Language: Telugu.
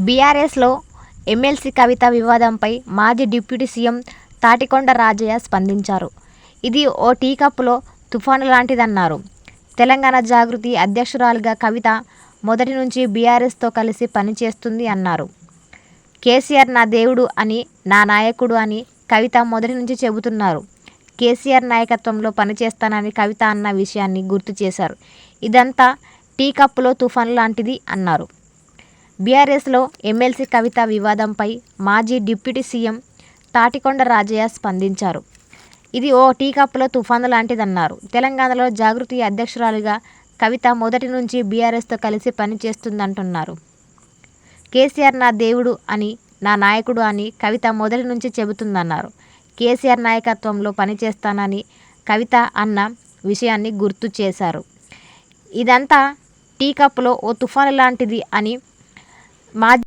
బీఆర్ఎస్లో ఎమ్మెల్సీ కవిత వివాదంపై మాజీ డిప్యూటీ సీఎం తాటికొండ రాజయ్య స్పందించారు. ఇది ఓ టీ కప్పులో తుఫాను లాంటిదన్నారు. తెలంగాణ జాగృతి అధ్యక్షురాలుగా కవిత మొదటి నుంచి బీఆర్ఎస్తో కలిసి పనిచేస్తుంది అన్నారు. కేసీఆర్ నా దేవుడు అని, నా నాయకుడు అని కవిత మొదటి నుంచి చెబుతున్నారు. కేసీఆర్ నాయకత్వంలో పనిచేస్తానని కవిత అన్న విషయాన్ని గుర్తు చేశారు. ఇదంతా టీ కప్పులో తుఫాను లాంటిది అన్నారు. బీఆర్ఎస్లో ఎమ్మెల్సీ కవిత వివాదంపై మాజీ డిప్యూటీ సీఎం తాటికొండ రాజయ్య స్పందించారు. ఇది ఓ టీ కప్పులో తుఫాను లాంటిదన్నారు. తెలంగాణలో జాగృతి అధ్యక్షురాలుగా కవిత మొదటి నుంచి బీఆర్ఎస్తో కలిసి పనిచేస్తుందంటున్నారు. కేసీఆర్ నా దేవుడు అని, నా నాయకుడు అని కవిత మొదటి నుంచి చెబుతుందన్నారు. కేసీఆర్ నాయకత్వంలో పనిచేస్తానని కవిత అన్న విషయాన్ని గుర్తు చేశారు. ఇదంతా టీ కప్పులో ఓ తుఫాను లాంటిది అని మాజీ